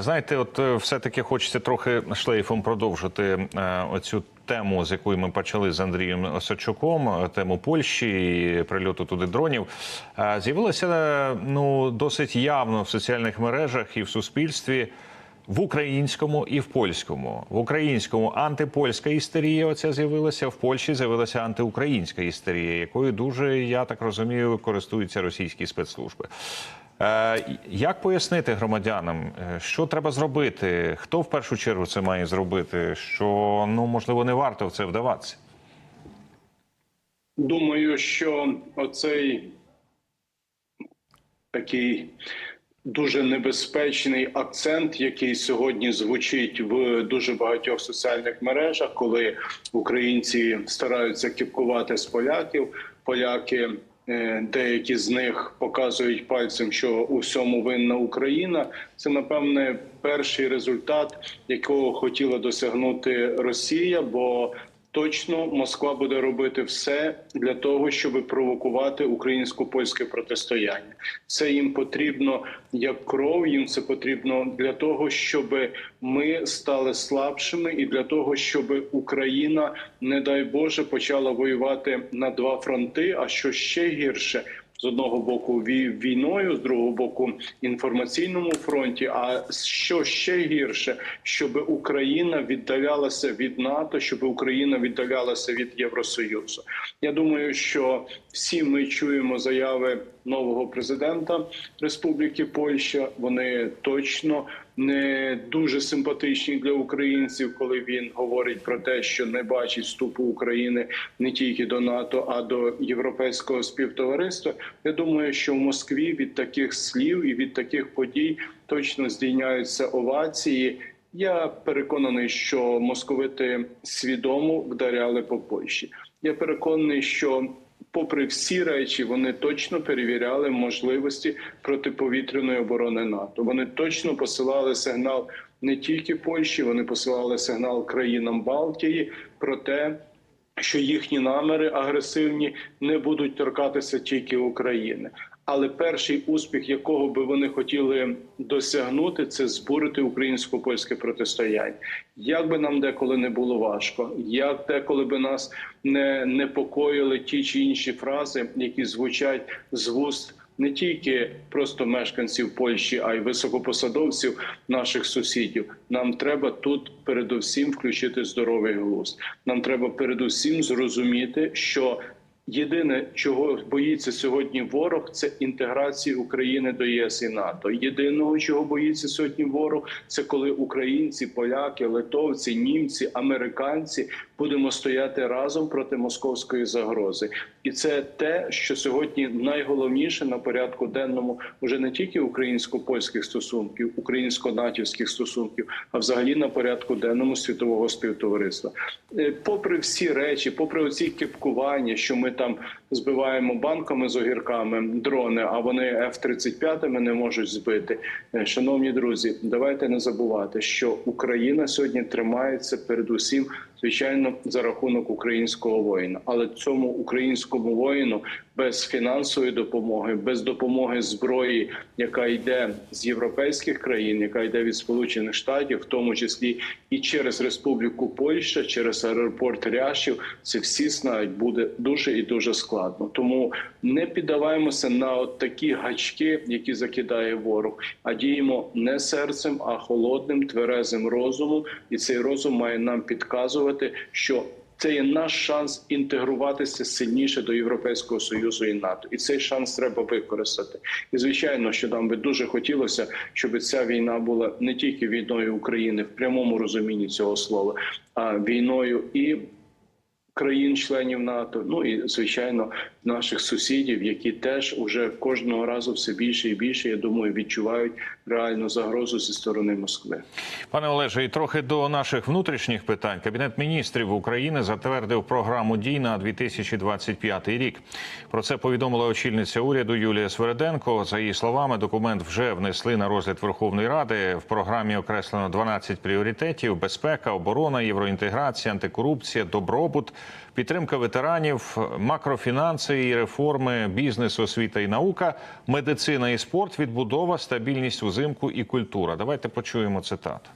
Знаєте, от е, все-таки хочеться трохи шлейфом продовжити е, оцю тему, з якої ми почали з Андрієм Осадчуком, е, тему Польщі і прильоту туди дронів. З'явилося ну досить явно в соціальних мережах і в суспільстві. В українському і в польському. В українському антипольська істерія оця з'явилася, в Польщі з'явилася антиукраїнська істерія, якою дуже, я так розумію, користуються російські спецслужби. Е, як пояснити громадянам, е, що треба зробити? Хто в першу чергу це має зробити? Що ну можливо не варто в це вдаватися? Думаю, що оцей такий дуже небезпечний акцент, який сьогодні звучить в дуже багатьох соціальних мережах, коли українці стараються кіпкувати з поляків, поляки. Е, Деякі з них показують пальцем, що у всьому винна Україна. Це напевне перший результат, якого хотіла досягнути Росія, бо Точно Москва буде робити все для того, щоб провокувати українсько-польське протистояння. Це їм потрібно як кров. Їм це потрібно для того, щоб ми стали слабшими, і для того, щоб Україна, не дай Боже, почала воювати на два фронти. А що ще гірше, з одного боку вій- війною, з другого боку інформаційному фронті. А що ще гірше, щоб Україна віддалялася від НАТО, щоб Україна віддалялася від Євросоюзу. Я думаю, що всі ми чуємо заяви нового президента Республіки Польща. Вони точно не дуже симпатичні для українців, коли він говорить про те, що не бачить вступу України не тільки до НАТО, а до європейського співтовариства. Я думаю, що в Москві від таких слів і від таких подій точно здійняються овації. Я переконаний, що московити свідомо вдаряли по Польщі. Я переконаний, що попри всі речі, вони точно перевіряли можливості протиповітряної оборони НАТО. Вони точно посилали сигнал не тільки Польщі, вони посилали сигнал країнам Балтії про те, що їхні наміри агресивні не будуть торкатися тільки України. Але перший успіх, якого би вони хотіли досягнути, це збурити українсько-польське протистояння. Як би нам деколи не було важко, як деколи би нас не непокоїли ті чи інші фрази, які звучать з вуст не тільки просто мешканців Польщі, а й високопосадовців наших сусідів. Нам треба тут передусім включити здоровий глузд. Нам треба передусім зрозуміти, що Єдине, чого боїться сьогодні ворог, це інтеграції України до ЄС і НАТО. Єдиного, чого боїться сьогодні ворог, це коли українці, поляки, литовці, німці, американці будемо стояти разом проти московської загрози, і це те, що сьогодні найголовніше на порядку денному вже не тільки українсько-польських стосунків, українсько-натівських стосунків, а взагалі на порядку денному світового співтовариства. Е, Попри всі речі, попри оці кипкування, що ми там збиваємо банками з огірками дрони, а вони F-35 не можуть збити. Е, Шановні друзі, давайте не забувати, що Україна сьогодні тримається передусім, звичайно, за рахунок українського воїна, але цьому українському воїну без фінансової допомоги, без допомоги зброї, яка йде з європейських країн, яка йде від Сполучених Штатів, в тому числі і через Республіку Польща, через аеропорт Ряшів, це всі знають, буде дуже і дуже складно. Тому не піддаваємося на от такі гачки, які закидає ворог, а діємо не серцем, а холодним, тверезим розумом, і цей розум має нам підказувати, що це є наш шанс інтегруватися сильніше до Європейського союзу і НАТО, і цей шанс треба використати. І звичайно, що нам би дуже хотілося, щоб ця війна була не тільки війною України в прямому розумінні цього слова, а війною і країн-членів НАТО, ну і звичайно наших сусідів, які теж уже кожного разу все більше і більше, я думаю, відчувають реальну загрозу зі сторони Москви. Пане Олеже, і трохи до наших внутрішніх питань. Кабінет міністрів України затвердив програму дій на 2025 рік. Про це повідомила очільниця уряду Юлія Свереденко. За її словами, документ вже внесли на розгляд Верховної Ради. В програмі окреслено 12 пріоритетів: безпека, оборона, євроінтеграція, антикорупція, добробут, підтримка ветеранів, макрофінанси і реформи, бізнес, освіта і наука, медицина і спорт, відбудова, стабільність узимку і культура. Давайте почуємо цитату.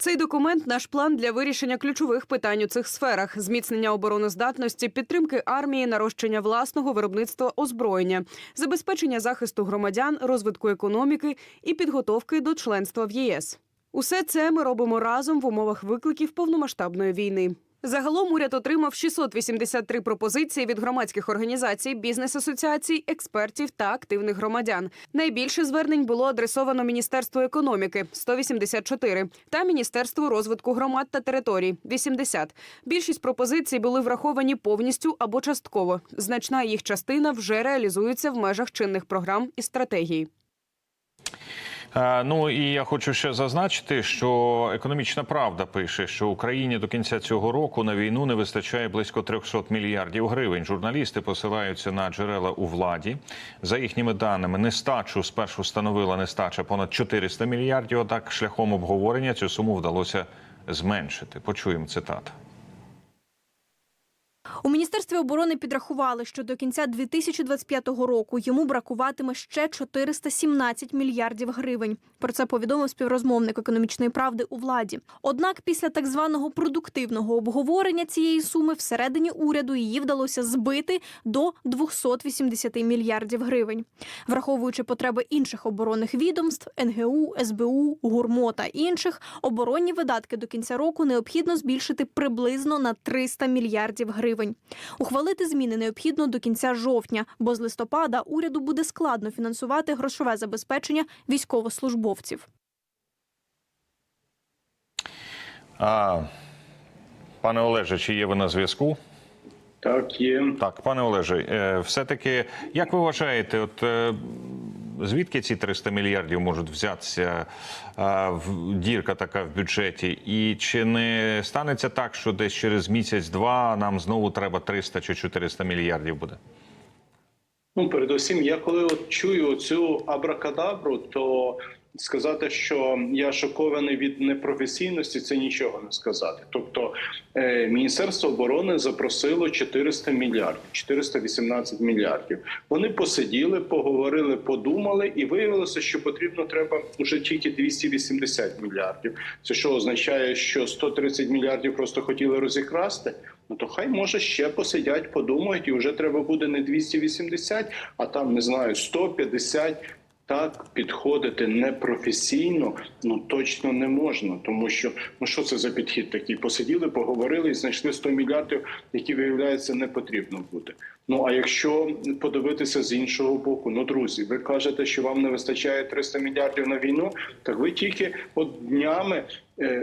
Цей документ наш план для вирішення ключових питань у цих сферах: зміцнення обороноздатності, підтримки армії, нарощення власного виробництва озброєння, забезпечення захисту громадян, розвитку економіки і підготовки до членства в ЄС. Усе це ми робимо разом в умовах викликів повномасштабної війни. Загалом уряд отримав 683 пропозиції від громадських організацій, бізнес-асоціацій, експертів та активних громадян. Найбільше звернень було адресовано Міністерству економіки 184 та Міністерству розвитку громад та територій 80. Більшість пропозицій були враховані повністю або частково. Значна їх частина вже реалізується в межах чинних програм і стратегій. Е, Ну і я хочу ще зазначити, що економічна правда пише, що Україні до кінця цього року на війну не вистачає близько 300 мільярдів гривень. Журналісти посилаються на джерела у владі. За їхніми даними, нестачу спершу становила нестача понад 400 мільярдів. Однак шляхом обговорення цю суму вдалося зменшити. Почуємо цитату. У міністерстві оборони підрахували, що до кінця 2025 року йому бракуватиме ще 417 мільярдів гривень. Про це повідомив співрозмовник економічної правди у владі. Однак, після так званого продуктивного обговорення цієї суми всередині уряду її вдалося збити до 280 мільярдів гривень, враховуючи потреби інших оборонних відомств, НГУ, СБУ, ГУРМО та інших, оборонні видатки до кінця року необхідно збільшити приблизно на 300 мільярдів гривень. Ухвалити зміни необхідно до кінця жовтня, бо з листопада уряду буде складно фінансувати грошове забезпечення військовослужбовців. А, пане Олеже, чи є ви на зв'язку? Так, є. Так, пане Олеже, е, все-таки, як ви вважаєте, от е, звідки ці 300 мільярдів можуть взятися? Дірка така в бюджеті, і чи не станеться так, що десь через місяць-два нам знову треба 300 чи 400 мільярдів буде? Ну, передусім, я коли от чую цю абракадабру, то сказати, що я шокований від непрофесійності, це нічого не сказати. Тобто, е, Міністерство оборони запросило 400 мільярдів, 418 мільярдів. Вони посиділи, поговорили, подумали, і виявилося, що потрібно треба вже тільки 280 мільярдів. Це що означає, що 130 мільярдів просто хотіли розікрасти? Ну то хай може ще посидять, подумають, і вже треба буде не 280, а там не знаю 150. Так підходити непрофесійно ну точно не можна, тому що ну що це за підхід такий? Посиділи, поговорили і знайшли 100 мільярдів, які виявляється не потрібно буде. Ну а якщо подивитися з іншого боку, ну друзі, ви кажете, що вам не вистачає 300 мільярдів на війну, так ви тільки от днями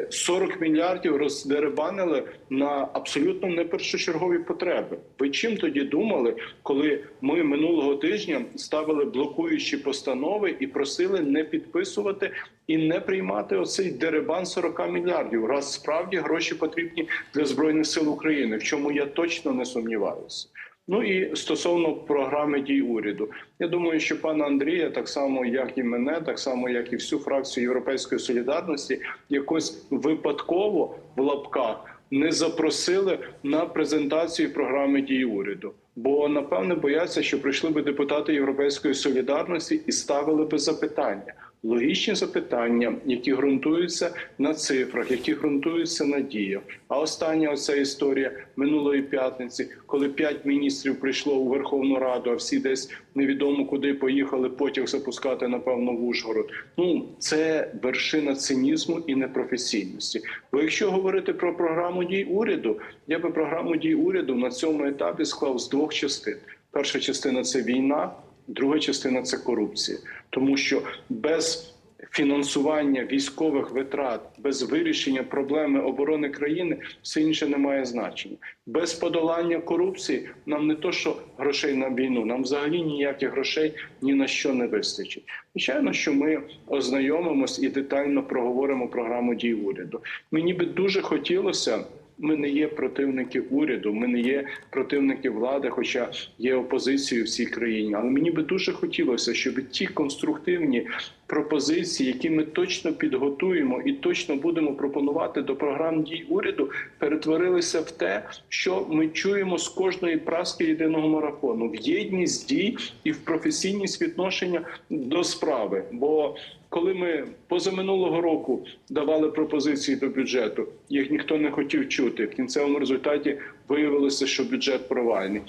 40 мільярдів роздеребанили на абсолютно не першочергові потреби. Ви чим тоді думали, коли ми минулого тижня ставили блокуючі постанови і просили не підписувати і не приймати оцей деребан 40 мільярдів? Раз справді гроші потрібні для збройних сил України, в чому я точно не сумніваюся. Ну і стосовно програми дій уряду, я думаю, що пана Андрія, так само як і мене, так само як і всю фракцію Європейської солідарності, якось випадково в лапках не запросили на презентацію програми дій уряду. Бо напевне бояться, що прийшли би депутати Європейської солідарності і ставили би запитання. Логічні запитання, які ґрунтуються на цифрах, які ґрунтуються на діях. А остання оця історія минулої п'ятниці, коли п'ять міністрів прийшло у Верховну Раду, а всі десь невідомо куди поїхали потяг запускати, напевно, в Ужгород. Ну це вершина цинізму і непрофесійності. Бо якщо говорити про програму дій уряду, я би програму дій уряду на цьому етапі склав з двох частин. Перша частина це війна, друга частина це корупція, тому що без фінансування військових витрат, без вирішення проблеми оборони країни, все інше не має значення. Без подолання корупції нам не то, що грошей на війну, нам взагалі ніяких грошей ні на що не вистачить. Звичайно, що ми ознайомимось і детально проговоримо програму дій уряду. Мені би дуже хотілося. Ми не є противники уряду, ми не є противники влади, хоча є опозицією в цій країні. Але мені би дуже хотілося, щоб ті конструктивні пропозиції, які ми точно підготуємо і точно будемо пропонувати до програм дій уряду, перетворилися в те, що ми чуємо з кожної праски єдиного марафону в єдність дій і в професійність відношення до справи. Бо коли ми позаминулого року давали пропозиції до бюджету, їх ніхто не хотів чути. В кінцевому результаті виявилося, що бюджет провальний.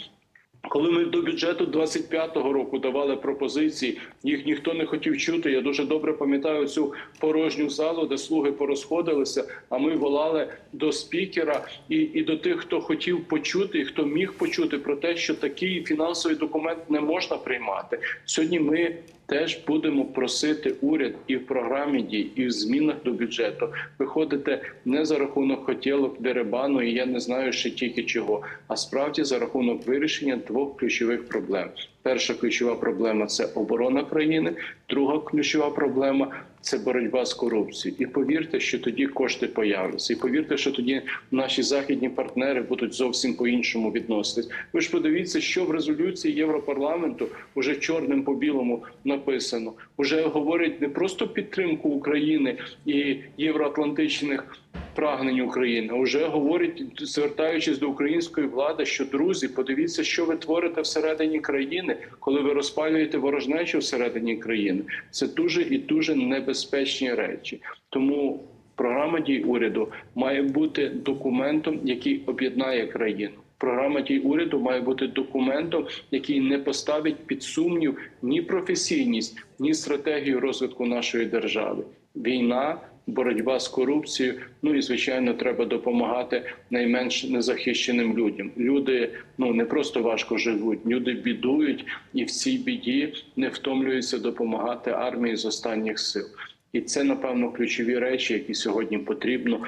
Коли ми до бюджету 25-го року давали пропозиції, їх ніхто не хотів чути. Я дуже добре пам'ятаю цю порожню залу, де слуги порозходилися. А ми волали до спікера і, і до тих, хто хотів почути, і хто міг почути про те, що такий фінансовий документ не можна приймати. Сьогодні ми теж будемо просити уряд і в програмі дій, і в змінах до бюджету виходити не за рахунок хотілок деребану, і я не знаю ще тільки чого, а справді за рахунок вирішення двох ключових проблем. Перша ключова проблема це оборона країни. Друга ключова проблема це боротьба з корупцією. І повірте, що тоді кошти появляться. І повірте, що тоді наші західні партнери будуть зовсім по-іншому відноситись. Ви ж подивіться, що в резолюції Європарламенту уже чорним по білому написано. Уже говорять не просто підтримку України і євроатлантичних прагнень України, вже говорять, звертаючись до української влади, що друзі, подивіться, що ви творите всередині країни, коли ви розпалюєте ворожнечу всередині країни. Це дуже і дуже небезпечні речі. Тому програма дій уряду має бути документом, який об'єднає країну. Програма дій уряду має бути документом, який не поставить під сумнів ні професійність, ні стратегію розвитку нашої держави. Війна, боротьба з корупцією. Ну і звичайно, треба допомагати найменш незахищеним людям. Люди ну не просто важко живуть, люди бідують і в цій біді не втомлюються допомагати армії з останніх сил. І це напевно ключові речі, які сьогодні потрібно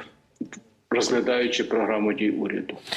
розглядаючи програму дій уряду.